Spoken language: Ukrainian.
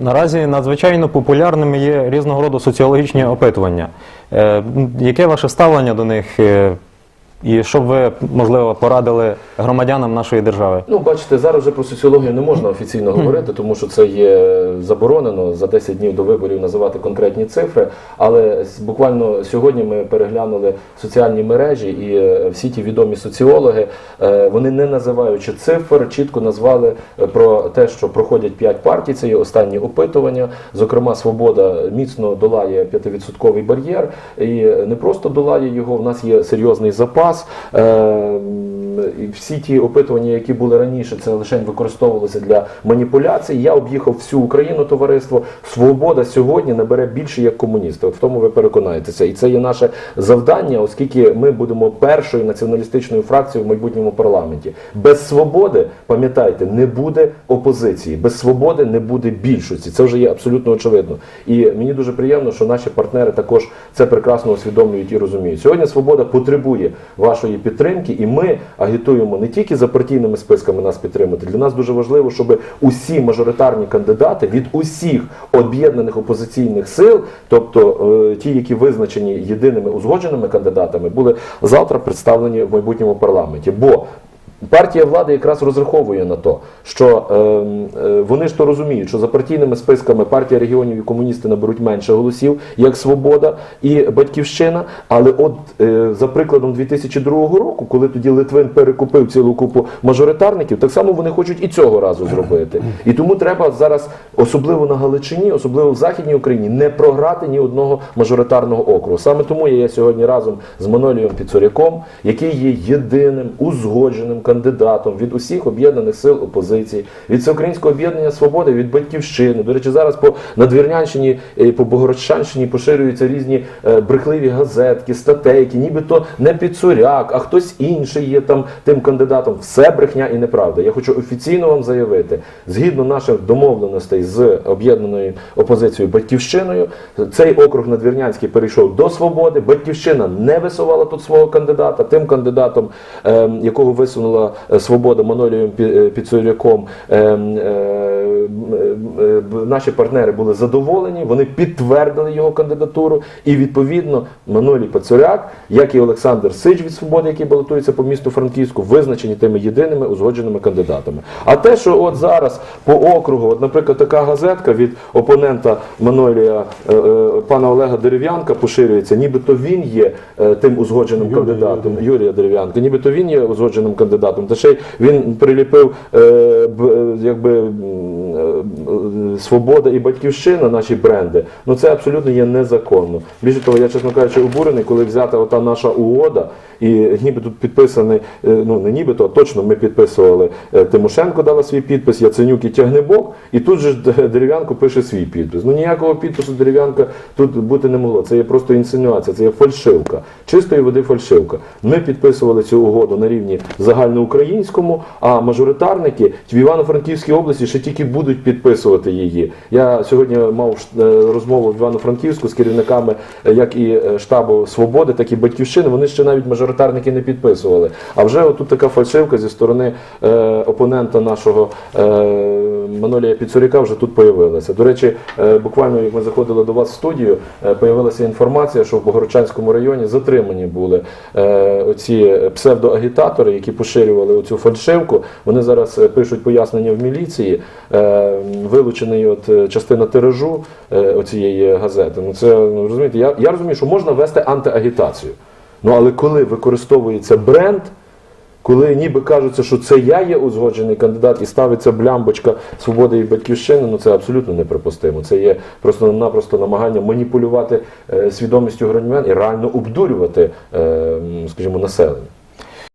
Наразі надзвичайно популярними є різного роду соціологічні опитування. Е, Яке ваше ставлення до них? І що б ви, можливо, порадили громадянам нашої держави? Ну, бачите, зараз вже про соціологію не можна офіційно говорити, тому що це є заборонено за 10 днів до виборів називати конкретні цифри. Але буквально сьогодні ми переглянули соціальні мережі, і е, всі ті відомі соціологи, е, вони не називаючи цифр, чітко назвали е, про те, що проходять 5 партій. Це є останні опитування. Зокрема, свобода міцно долає 5% бар'єр, і не просто долає його. В нас є серйозний запас. Е, і всі ті опитування, які були раніше, це лише використовувалося для маніпуляцій. Я об'їхав всю Україну товариство. Свобода сьогодні набере більше як комуністи. От в тому ви переконаєтеся. І це є наше завдання, оскільки ми будемо першою націоналістичною фракцією в майбутньому парламенті. Без свободи, пам'ятайте, не буде опозиції. Без свободи не буде більшості. Це вже є абсолютно очевидно. І мені дуже приємно, що наші партнери також це прекрасно усвідомлюють і розуміють. Сьогодні свобода потребує вашої підтримки, і ми агітуємо не тільки за партійними списками нас підтримати. Для нас дуже важливо, щоб усі мажоритарні кандидати від усіх об'єднаних опозиційних сил, тобто е, ті, які визначені єдиними узгодженими кандидатами, були завтра представлені в майбутньому парламенті. Бо Партія влади якраз розраховує на то, що е, е, вони ж то розуміють, що за партійними списками партія регіонів і комуністи наберуть менше голосів, як Свобода і Батьківщина. Але от е, за прикладом 2002 року, коли тоді Литвин перекупив цілу купу мажоритарників, так само вони хочуть і цього разу зробити. І тому треба зараз, особливо на Галичині, особливо в Західній Україні, не програти ні одного мажоритарного округу. Саме тому я сьогодні разом з Манолієм Піцуряком, який є єдиним узгодженим кандидатом від усіх об'єднаних сил опозиції, від Всеукраїнського об'єднання свободи, від батьківщини. До речі, зараз по Надвірнянщині і по Богородчанщині поширюються різні е, брехливі газетки, статейки, нібито не Піцуряк, а хтось інший є там тим кандидатом. Все брехня і неправда. Я хочу офіційно вам заявити, згідно наших домовленостей з об'єднаною опозицією Батьківщиною, цей округ Надвірнянський перейшов до свободи. Батьківщина не висувала тут свого кандидата. Тим кандидатом, е, якого висунула е, свобода Манолієм е, Піцуряком, е, е, е, е, наші партнери були задоволені. Вони підтвердили його кандидатуру. І відповідно Манолій Пацуряк, як і Олександр Сич від свободи, який балотується по місту Франківську, визначені тими єдиними узгодженими кандидатами. А те, що от зараз по округу, от, наприклад, така газетка від опонента Манолія е, е, пана Олега Дерев'янка поширюється, нібито він є е, тим узгодженим кандидатом Юрія Дерев'янка, нібито він є узгодженим кандидатом. Та ще й він приліпив е, е, якби е, е, свобода і батьківщина, наші бренди. Ну це абсолютно є незаконно. Більше того, я чесно кажучи, обурений, коли взята ота наша угода, і ніби тут підписаний, е, ну не нібито, а точно ми підписували. е, Тимошенко дала свій підпис, Яценюк і Тягнебок, і тут же дерев'янко пише свій підпис. Ну ніякого підпису дерев'янка тут бути не могло. Це є просто інсинуація, це є фальшивка, чистої води фальшивка. Ми підписували цю угоду на рівні загальноукраїнському, а мажоритарники в Івано-Франківській області ще тільки будуть підписувати її. Я сьогодні мав е, розмову в Івано-Франківську з керівниками е, як і е, штабу Свободи, так і Батьківщини. Вони ще навіть мажоритарники не підписували. А вже отут така фальшивка зі сторони е, опонента нашого е, Манолія Піцуряка вже тут появилася. До речі, е, буквально як ми заходили до вас в студію, е, появилася інформація, що в Богородчанському районі затримані були е, оці псевдоагітатори, які поширювали оцю фальшивку. Вони зараз пишуть пояснення в міліції. Вилучений от частина тиражу оцієї газети. Ну це ну розумієте, я, я розумію, що можна вести антиагітацію. Ну але коли використовується бренд. Коли ніби кажуться, що це я є узгоджений кандидат і ставиться блямбочка свободи і батьківщини, ну це абсолютно неприпустимо. Це є просто-напросто намагання маніпулювати е, свідомістю громадян і реально обдурювати, е, скажімо, населення.